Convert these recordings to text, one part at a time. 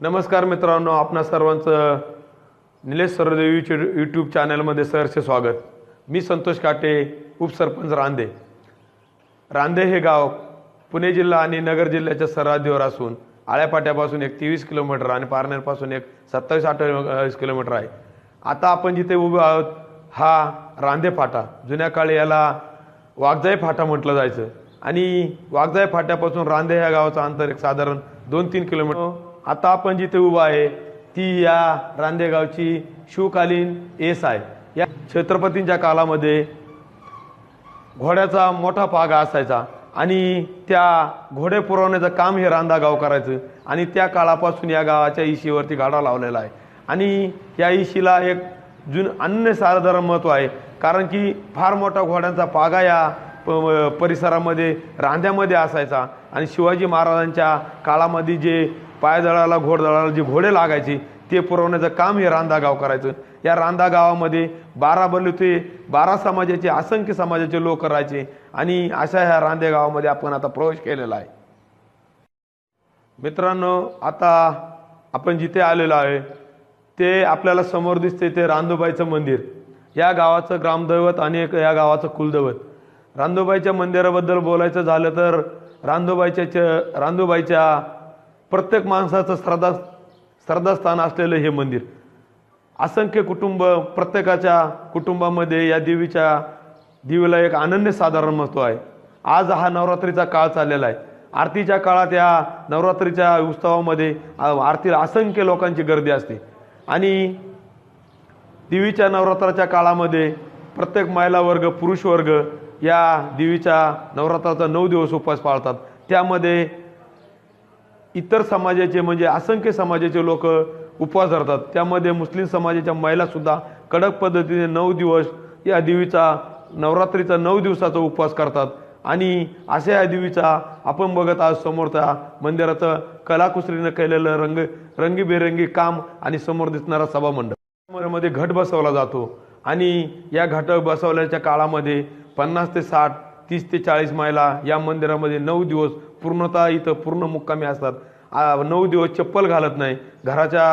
नमस्कार मित्रांनो आपणा सर्वांचं निलेश सरदेवीचे यूट्यूब चॅनलमध्ये सहर्ष स्वागत. मी संतोष काटे उपसरपंच रांदे. रांदे हे गाव पुणे जिल्हा आणि नगर जिल्ह्याच्या सरहद्दीवर असून आळ्यापाट्यापासून एक तेवीस किलोमीटर आणि पारनेरपासून एक सत्तावीस अठ्ठावीस किलोमीटर आहे. आता आपण जिथे उभे आहोत हा रांदे फाटा. जुन्या काळी याला वाघजाई फाटा म्हटलं जायचं. आणि वाघजाई फाट्यापासून रांदे ह्या गावाचं अंतर एक साधारण दोन तीन किलोमीटर आता आपण जिथे उभा आहे ती या रांदेगावची शिवकालीन एस आहे या छत्रपतींच्या काळामध्ये घोड्याचा मोठा पागा असायचा आणि त्या घोडे पुरवण्याचं काम हे रांदा गाव करायचं आणि त्या काळापासून या गावाच्या इशीवरती गाडा लावलेला आहे. आणि या इशीला एक जुन अनन्यसाधारण महत्त्व आहे कारण की फार मोठा घोड्यांचा पागा या प- परिसरामध्ये रांद्यामध्ये असायचा. आणि शिवाजी महाराजांच्या काळामध्ये जे पायदळाला घोडदळाला जे घोडे लागायचे ते पुरवण्याचं काम हे रांदा गाव करायचं. या रांदा गावामध्ये बारा ते बारा समाजाचे असंख्य समाजाचे लोक राहायचे. आणि अशा ह्या रांदे गावामध्ये आपण आता प्रवेश केलेला आहे. मित्रांनो आता आपण जिथे आलेलो आहे ते आपल्याला समोर दिसते ते रांदोबाईचं मंदिर. या गावाचं ग्रामदैवत आणि एक या गावाचं कुलदैवत. रांदोबाईच्या मंदिराबद्दल बोलायचं झालं तर रांदोबाईच्या च- रांदोबाईच्या प्रत्येक माणसाचं श्रद्धा श्रद्धास्थान असलेलं हे मंदिर. असंख्य कुटुंब प्रत्येकाच्या कुटुंबामध्ये या देवीच्या देवीला एक अनन्य साधारण महत्त्व आहे. आज हा नवरात्रीचा काळ चाललेला आहे. आरतीच्या काळात या नवरात्रीच्या उत्सवामध्ये आरतीला असंख्य लोकांची गर्दी असते. आणि देवीच्या नवरात्राच्या काळामध्ये प्रत्येक महिला वर्ग पुरुष वर्ग या देवीचा नवरात्राचा नऊ दिवस उपवास पाळतात. त्यामध्ये इतर समाजाचे म्हणजे असंख्य समाजाचे लोक उपवास धरतात. त्यामध्ये मुस्लिम समाजाच्या महिलासुद्धा कडक पद्धतीने नऊ दिवस या देवीचा नवरात्रीचा नऊ दिवसाचा उपवास करतात. आणि अशा या देवीचा आपण बघत आज समोरच्या मंदिराचं कलाकुसरीनं केलेलं रंग रंगीबेरंगी काम आणि समोर दिसणारा सभामंडप. मध्ये घट बसवला जातो. आणि या घट बसवल्याच्या काळामध्ये पन्नास ते साठ तीस ते चाळीस मैला या मंदिरामध्ये नऊ दिवस पूर्णतः इथं पूर्ण मुक्कामी असतात. नऊ दिवस चप्पल घालत नाही घराच्या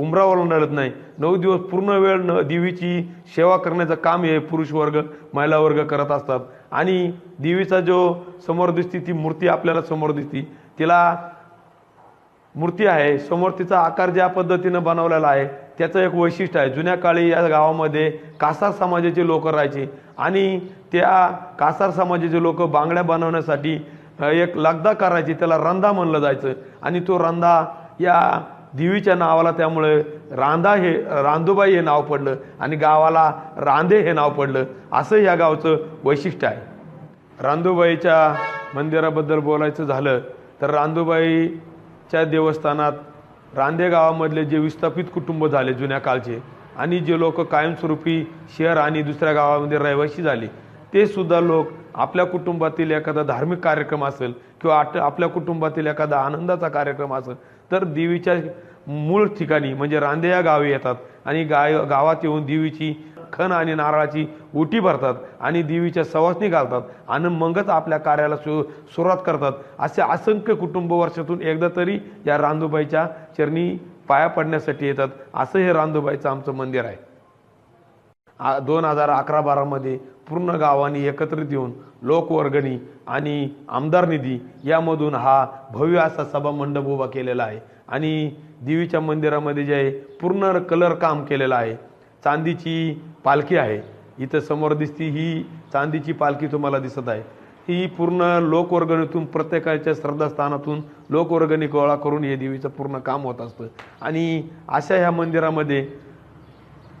उमरावर नळत नाही. नऊ दिवस पूर्ण वेळ न देवीची सेवा करण्याचं काम हे पुरुष वर्ग महिला वर्ग करत असतात. आणि देवीचा जो समोर दिसती ती मूर्ती आपल्याला समोर दिसती. तिला मूर्ती आहे. समोर तिचा आकार ज्या पद्धतीनं बनवलेला आहे त्याचं एक वैशिष्ट्य आहे. जुन्या काळी या गावामध्ये कासार समाजाचे लोक राहायचे. आणि त्या कासार समाजाचे लोक बांगड्या बनवण्यासाठी एक लगदा करायची. त्याला रंधा म्हणलं जायचं. आणि तो रंधा या देवीच्या नावाला त्यामुळे रांधा हे रांदोबाई हे नाव पडलं. आणि गावाला रांधे हे नाव पडलं. असं या गावचं वैशिष्ट्य आहे. रांदोबाईच्या मंदिराबद्दल बोलायचं झालं तर च्या देवस्थानात रांदे गावामधले जे विस्थापित कुटुंब झाले जुन्या काळचे आणि जे लोक कायमस्वरूपी शहर आणि दुसऱ्या गावामध्ये रहिवासी झाले ते सुद्धा लोक आपल्या कुटुंबातील एखादा धार्मिक कार्यक्रम असेल किंवा आट- आपल्या कुटुंबातील एखादा आनंदाचा कार्यक्रम असेल तर देवीच्या मूळ ठिकाणी म्हणजे रांदे या गावी येतात आणि गाय गावात येऊन देवीची खण आणि नारळाची उटी भरतात आणि देवीच्या सवासणी घालतात आणि मगच आपल्या कार्याला सु सुरुवात करतात. असे असंख्य कुटुंब वर्षातून एकदा तरी या रांदूबाईच्या चरणी पाया पडण्यासाठी येतात. असं हे रांदूबाईचं आमचं मंदिर आहे. दोन हजार अकरा बारामध्ये पूर्ण गावांनी एकत्रित येऊन लोकवर्गणी आणि आमदार निधी यामधून हा भव्य असा सभा मंडप उभा केलेला आहे. आणि देवीच्या मंदिरामध्ये जे आहे पूर्ण कलर काम केलेलं आहे. चांदीची पालखी आहे. इथं समोर दिसती ही चांदीची पालखी तुम्हाला दिसत आहे. ही पूर्ण लोकवर्गणीतून प्रत्येकाच्या श्रद्धास्थानातून लोकवर्गणी गोळा करून हे देवीचं पूर्ण काम होत असतं. आणि अशा ह्या मंदिरामध्ये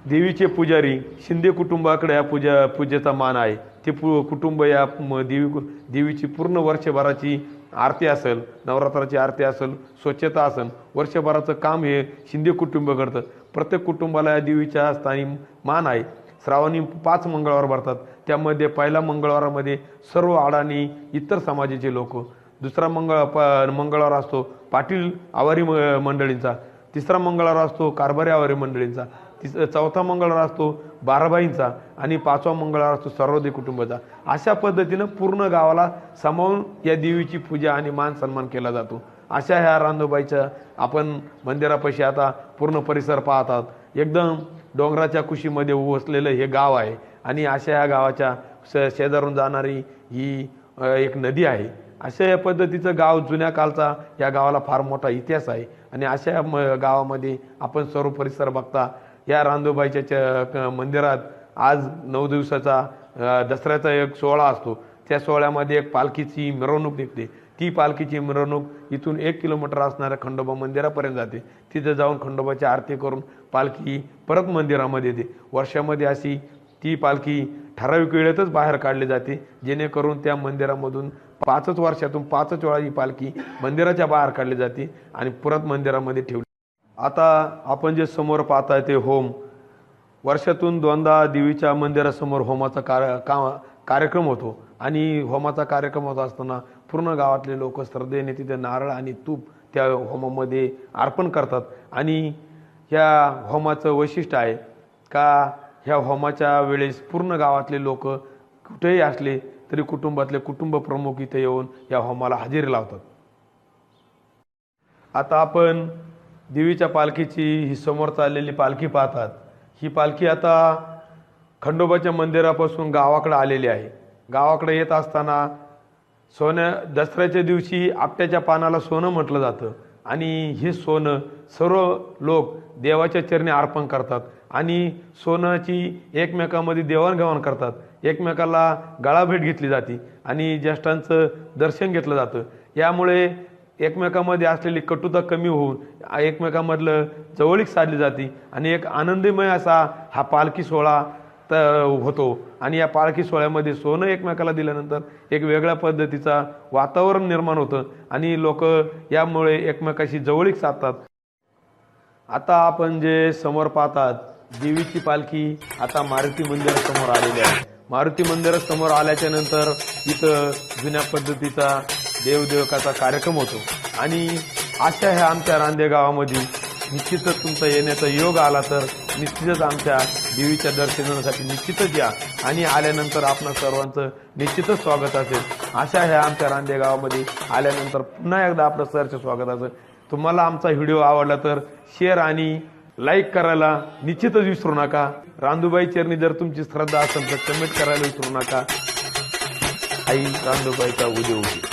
देवीचे पुजारी शिंदे कुटुंबाकडे या पूजा पूजेचा मान आहे. ते पु कुटुंब या म- देवी देवीची पूर्ण वर्षभराची आरती असेल नवरात्राची आरती असेल स्वच्छता असेल वर्षभराचं काम हे शिंदे कुटुंब करतं. प्रत्येक कुटुंबाला या देवीच्या स्थानी मान आहे. श्रावणी पाच मंगळवार भरतात. त्यामध्ये पहिल्या मंगळवारामध्ये सर्व आडाणी इतर समाजाचे लोक. दुसरा मंगळ प मंगळवार असतो पाटील आवारी म- मंडळींचा. तिसरा मंगळवार असतो कारभारी आवारी मंडळींचा. तिस चौथा मंगळवार असतो बाराबाईंचा. आणि पाचवा मंगळवार असतो सर्वोदय कुटुंबाचा. अशा पद्धतीनं पूर्ण गावाला सामावून या देवीची पूजा आणि मान सन्मान केला जातो. अशा ह्या रांधोबाईचं आपण मंदिरापाशी आता पूर्ण परिसर पाहतात. एकदम डोंगराच्या कुशीमध्ये वसलेलं हे गाव आहे आणि अशा ह्या गावाच्या श शेजारून जाणारी ही एक नदी आहे. अशा या पद्धतीचं गाव जुन्या कालचा या गावाला फार मोठा इतिहास आहे आणि अशा म गावामध्ये आपण सर्व परिसर बघता. या रांदोबाईच्या च- क- मंदिरात आज नऊ दिवसाचा दसऱ्याचा एक सोहळा असतो. त्या सोहळ्यामध्ये एक पालखीची मिरवणूक निघते. ती पालखीची मिरवणूक इथून एक किलोमीटर असणाऱ्या खंडोबा मंदिरापर्यंत जाते. तिथं जाऊन खंडोबाची आरती करून पालखी परत मंदिरामध्ये येते. वर्षामध्ये अशी ती पालखी ठराविक वेळेतच बाहेर काढली जाते. जेणेकरून त्या मंदिरामधून पाचच वर्षातून पाचच वेळा ही पालखी मंदिराच्या बाहेर काढली जाते आणि परत मंदिरामध्ये ठेवली आता आपण जे समोर पाहताय ते होम. वर्षातून दोनदा देवीच्या मंदिरासमोर होमाचा कार्य का कार्यक्रम होतो. आणि होमाचा कार्यक्रम होत असताना पूर्ण गावातले लोक श्रद्धेने तिथे नारळ आणि तूप त्या होमामध्ये अर्पण करतात. आणि ह्या होमाचं वैशिष्ट्य आहे का ह्या होमाच्या वेळेस पूर्ण गावातले लोक कुठेही असले तरी कुटुंबातले कुटुंब प्रमुख इथे येऊन या होमाला हजेरी लावतात. आता आपण देवीच्या पालखीची ही समोर चाललेली पालखी पाहतात. ही पालखी आता खंडोबाच्या मंदिरापासून गावाकडे आलेली आहे. गावाकडे येत असताना सोन्या दसऱ्याच्या दिवशी आपट्याच्या पानाला सोनं म्हटलं जातं. आणि हे सोनं सर्व लोक देवाच्या चरणी अर्पण करतात आणि सोनाची एकमेकामध्ये देवाणघेवाण करतात. एकमेकाला गळाभेट घेतली जाते आणि ज्येष्ठांचं दर्शन घेतलं जातं. यामुळे एकमेकामध्ये असलेली कटुता कमी होऊन एकमेकामधलं जवळीक साधली जाते आणि एक आनंदमय असा हा पालखी सोहळा तर होतो. आणि या पालखी सोहळ्यामध्ये सोनं एकमेकाला दिल्यानंतर एक वेगळ्या पद्धतीचा वातावरण निर्माण होतं आणि लोक यामुळे एकमेकाशी जवळीक साधतात. आता आपण जे समोर पाहतात देवीची पालखी आता मारुती मंदिरासमोर आलेली आहे. मारुती मंदिरासमोर आल्याच्यानंतर इथं जुन्या पद्धतीचा देवदेवकाचा कार्यक्रम होतो. आणि अशा ह्या आमच्या रांदे गावामध्ये निश्चितच तुमचा येण्याचा योग आला तर निश्चितच आमच्या देवीच्या दर्शनासाठी निश्चितच या. आणि आल्यानंतर आपण सर्वांचं निश्चितच स्वागत असेल. अशा ह्या आमच्या रांदे गावामध्ये आल्यानंतर पुन्हा एकदा आपलं सरचं स्वागत असेल. तुम्हाला आमचा व्हिडिओ आवडला तर शेअर आणि लाईक करायला निश्चितच विसरू नका. रांदूबाई चरणी जर तुमची श्रद्धा असेल तर कमेंट करायला विसरू नका. आई रांदूबाईचा उद्या उद्या